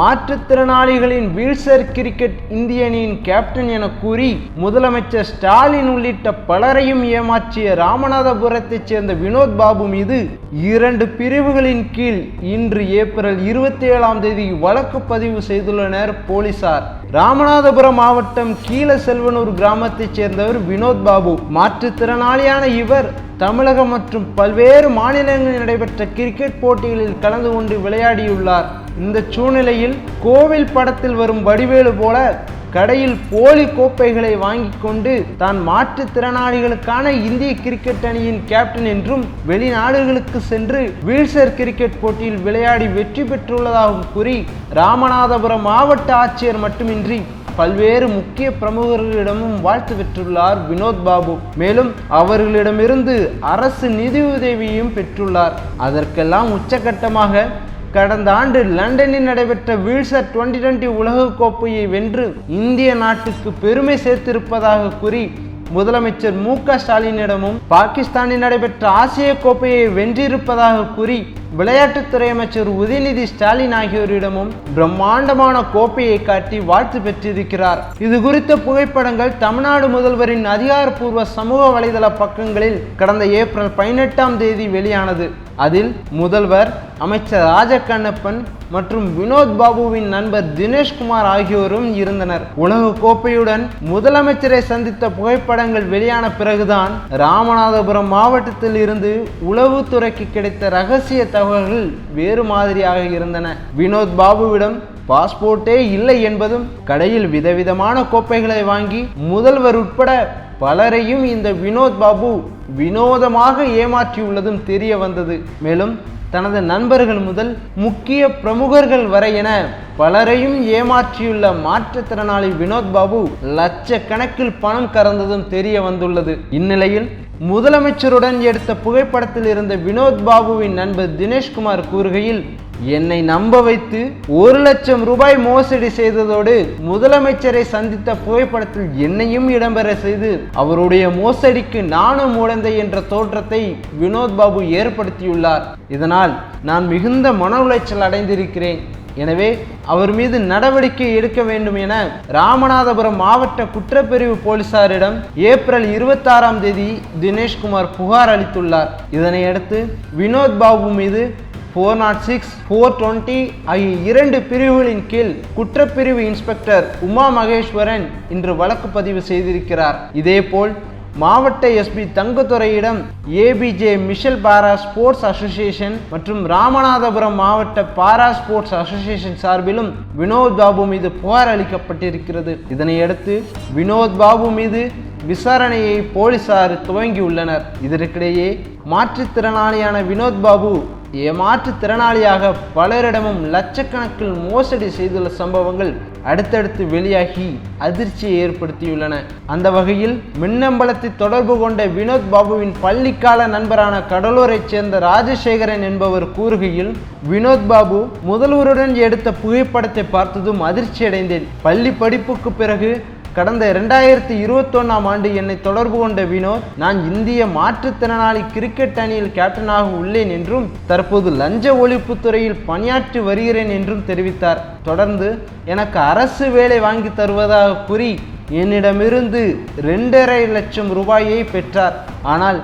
மாற்றுத்திறனாளிகளின் வீல்சர் cricket இந்திய அணியின் captain என கூறி முதலமைச்சர் ஸ்டாலின் உள்ளிட்ட பலரையும் ஏமாற்றிய ராமநாதபுரத்தைச் சேர்ந்த வினோத் பாபு மீது இரண்டு பிரிவுகளின் கீழ் இன்று ஏப்ரல் இருபத்தி ஏழாம் தேதி வழக்கு பதிவு செய்துள்ளனர் போலீசார். ராமநாதபுரம் மாவட்டம் கீழ செல்வனூர் கிராமத்தைச் சேர்ந்தவர் வினோத் பாபு. மாற்றுத்திறனாளியான இவர் தமிழகம் மற்றும் பல்வேறு மாநிலங்களில் நடைபெற்ற கிரிக்கெட் போட்டிகளில் கலந்து கொண்டு விளையாடியுள்ளார். இந்த சூழ்நிலையில் கோவில் படத்தில் வரும் வடிவேலு போல கடையில் போலி கோப்பைகளை வாங்கி கொண்டு தான் மாற்றுத்திறனாளிகளுக்கான இந்திய கிரிக்கெட் அணியின் கேப்டன் என்றும் வெளிநாடுகளுக்கு சென்று வீல்சர் கிரிக்கெட் போட்டியில் விளையாடி வெற்றி பெற்றுள்ளதாகவும் கூறி ராமநாதபுரம் மாவட்ட ஆட்சியர் மட்டுமின்றி பல்வேறு முக்கிய பிரமுகர்களிடமும் வாழ்த்து பெற்றுள்ளார் வினோத் பாபு. மேலும் அவர்களிடமிருந்து அரசு நிதியுதவியும் பெற்றுள்ளார். அதற்கெல்லாம் உச்சகட்டமாக கடந்த ஆண்டு லண்டனில் நடைபெற்ற வீழ்சர் டுவெண்டி டுவெண்டி உலகக்கோப்பையை வென்று இந்திய நாட்டுக்கு பெருமை சேர்த்திருப்பதாக கூறி முதலமைச்சர் மு க ஸ்டாலினிடமும் பாகிஸ்தானில் நடைபெற்ற ஆசிய கோப்பையை வென்றிருப்பதாக கூறி விளையாட்டுத்துறை அமைச்சர் உதயநிதி ஸ்டாலின் ஆகியோரிடமும் பிரம்மாண்டமான கோப்பையை காட்டி வாழ்த்து பெற்றிருக்கிறார். இது குறித்த புகைப்படங்கள் தமிழ்நாடு முதல்வரின் அதிகாரப்பூர்வ சமூக வலைதள பக்கங்களில் கடந்த ஏப்ரல் பதினெட்டாம் தேதி வெளியானது. அதில் முதல்வர் அமைச்சர் ராஜகண்ணப்பன் மற்றும் வினோத் பாபுவின் நண்பர் தினேஷ்குமார் ஆகியோரும் இருந்தனர். உலக கோப்பையுடன் முதலமைச்சரை சந்தித்த புகைப்படங்கள் வெளியான பிறகுதான் ராமநாதபுரம் மாவட்டத்தில் இருந்து உளவுத்துறைக்கு கிடைத்த ரகசிய தகவல்கள் வேறு மாதிரியாக இருந்தன. வினோத் பாபுவிடம் பாஸ்போர்ட்டே இல்லை என்பதும் கடையில் விதவிதமான கோப்பைகளை வாங்கி முதல்வர் உட்பட பலரையும் இந்த வினோத் பாபு வினோதமாக ஏமாற்றியுள்ளதும் தெரிய வந்தது. மேலும் தனது நண்பர்கள் முதல் முக்கிய பிரமுகர்கள் வரை என பலரையும் ஏமாற்றியுள்ள மாற்றுத்திறனாளி வினோத் பாபு லட்சக்கணக்கில் பணம் கறந்ததும் தெரிய வந்துள்ளது. இந்நிலையில் முதலமைச்சருடன் எடுத்த புகைப்படத்தில் இருந்த வினோத் பாபுவின் நண்பர் தினேஷ்குமார் கூறுகையில் என்னை நம்ப வைத்து ஒரு லட்சம் ரூபாய் மோசடி செய்ததோடு முதலமைச்சரை சந்தித்த புகைப்படத்தில் என்னையும் இடம்பெற செய்து அவருடைய மோசடிக்கு நானும் உடந்தை என்ற தோற்றத்தை வினோத் பாபு ஏற்படுத்தியுள்ளார். இதனால் நான் மிகுந்த மன உளைச்சல் அடைந்திருக்கிறேன். எனவே அவர் மீது நடவடிக்கை எடுக்க வேண்டும் என ராமநாதபுரம் மாவட்ட குற்றப்பிரிவு போலீசாரிடம் ஏப்ரல் இருபத்தாறாம் தேதி தினேஷ்குமார் புகார் அளித்துள்ளார். இதனையடுத்து வினோத் பாபு மீது four naught six four twenty ஆகிய இரண்டு பிரிவுகளின் கீழ் குற்றப்பிரிவு இன்ஸ்பெக்டர் உமா மகேஸ்வரன் இன்று வழக்கு பதிவு செய்திருக்கிறார். இதேபோல் மாவட்ட SP தங்கத்துறையிடம் APJ mission para sports association மற்றும் ராமநாதபுரம் மாவட்ட பாரா ஸ்போர்ட்ஸ் அசோசியேஷன் சார்பிலும் வினோத் பாபு மீது புகார் அளிக்கப்பட்டிருக்கிறது. இதனையடுத்து வினோத் பாபு மீது விசாரணையை போலீசார் துவங்கியுள்ளனர். இதற்கிடையே மாற்றுத்திறனாளியான வினோத் பாபு ஏமாற்று திறனாளியாக பலரிடமும் லட்சக்கணக்கில் மோசடி செய்துள்ள சம்பவங்கள் அடுத்தடுத்து வெளியாகி அதிர்ச்சியை ஏற்படுத்தியுள்ளன. அந்த வகையில் மின்னம்பலத்தை தொடர்பு கொண்ட வினோத் பாபுவின் பள்ளிக்கால நண்பரான கடலூரைச் சேர்ந்த ராஜசேகரன் என்பவர் கூறுகையில் வினோத் பாபு முதல்வருடன் எடுத்த புகைப்படத்தை பார்த்ததும் அதிர்ச்சியடைந்தேன். பள்ளி படிப்புக்கு பிறகு கடந்த இரண்டாயிரத்தி இருபத்தொன்னாம் ஆண்டு என்னை தொடர்பு கொண்ட வினோத் நான் இந்திய மாற்றுத்திறனாளி கிரிக்கெட் அணியில் கேப்டனாக உள்ளேன் என்றும் தற்போது லஞ்ச ஒழிப்புத்துறையில் பணியாற்றி வருகிறேன் என்றும் தெரிவித்தார். தொடர்ந்து எனக்கு அரசு வேலை வாங்கி தருவதாக கூறி என்னிடமிருந்து ரெண்டரை லட்சம் ரூபாயை பெற்றார். ஆனால்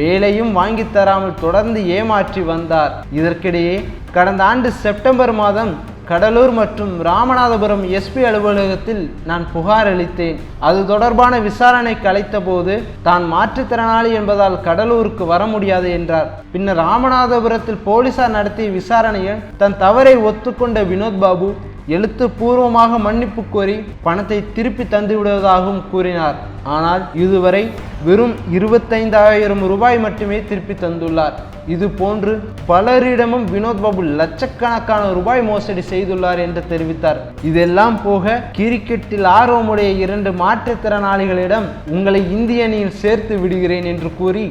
வேலையும் வாங்கி தராமல் தொடர்ந்து ஏமாற்றி வந்தார். இதற்கிடையே கடந்த ஆண்டு செப்டம்பர் மாதம் கடலூர் மற்றும் ராமநாதபுரம் எஸ்பி அலுவலகத்தில் நான் புகார் அளித்தேன். அது தொடர்பான விசாரணைக்கு அழைத்தபோது தான் மாற்றுத்திறனாளி என்பதால் கடலூருக்கு வர முடியாது என்றார். பின்னர் ராமநாதபுரத்தில் போலீசார் நடத்திய விசாரணையில் தன் தவறை ஒத்துக்கொண்ட வினோத் பாபு எழுத்துப்பூர்வமாக மன்னிப்பு கோரி பணத்தை திருப்பி தந்து விடுவதாகவும் கூறினார். ஆனால் இதுவரை வெறும் இருபத்தைந்தாயிரம் ரூபாய் மட்டுமே திருப்பி தந்துள்ளார். இது போன்று பலரிடமும் வினோத் பாபு லட்சக்கணக்கான ரூபாய் மோசடி செய்துள்ளார் என்று தெரிவித்தார். இதெல்லாம் போக கிரிக்கெட்டில் ஆர்வமுடைய இரண்டு மாற்றுத்திறனாளிகளிடம் உங்களை இந்திய அணியில் சேர்த்து விடுகிறேன் என்று கூறி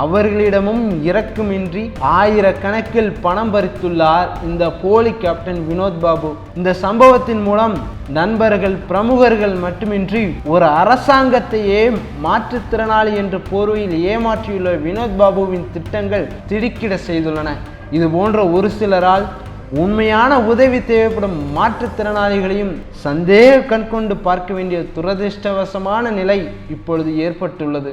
அவர்களிடமும் இறக்குமின்றி ஆயிரக்கணக்கில் பணம் பறித்துள்ளார் இந்த போலி கேப்டன் வினோத் பாபு. இந்த சம்பவத்தின் மூலம் நண்பர்கள் பிரமுகர்கள் மட்டுமின்றி ஒரு அரசாங்கத்தையே மாற்றுத்திறனாளி என்ற போர்வையில் ஏமாற்றியுள்ள வினோத் பாபுவின் திட்டங்கள் திடுக்கிட செய்துள்ளன. இது போன்ற ஒரு சிலரால் உண்மையான உதவி தேவைப்படும் மாற்றுத்திறனாளிகளையும் சந்தேக கண்கொண்டு பார்க்க வேண்டிய துரதிர்ஷ்டவசமான நிலை இப்பொழுது ஏற்பட்டுள்ளது.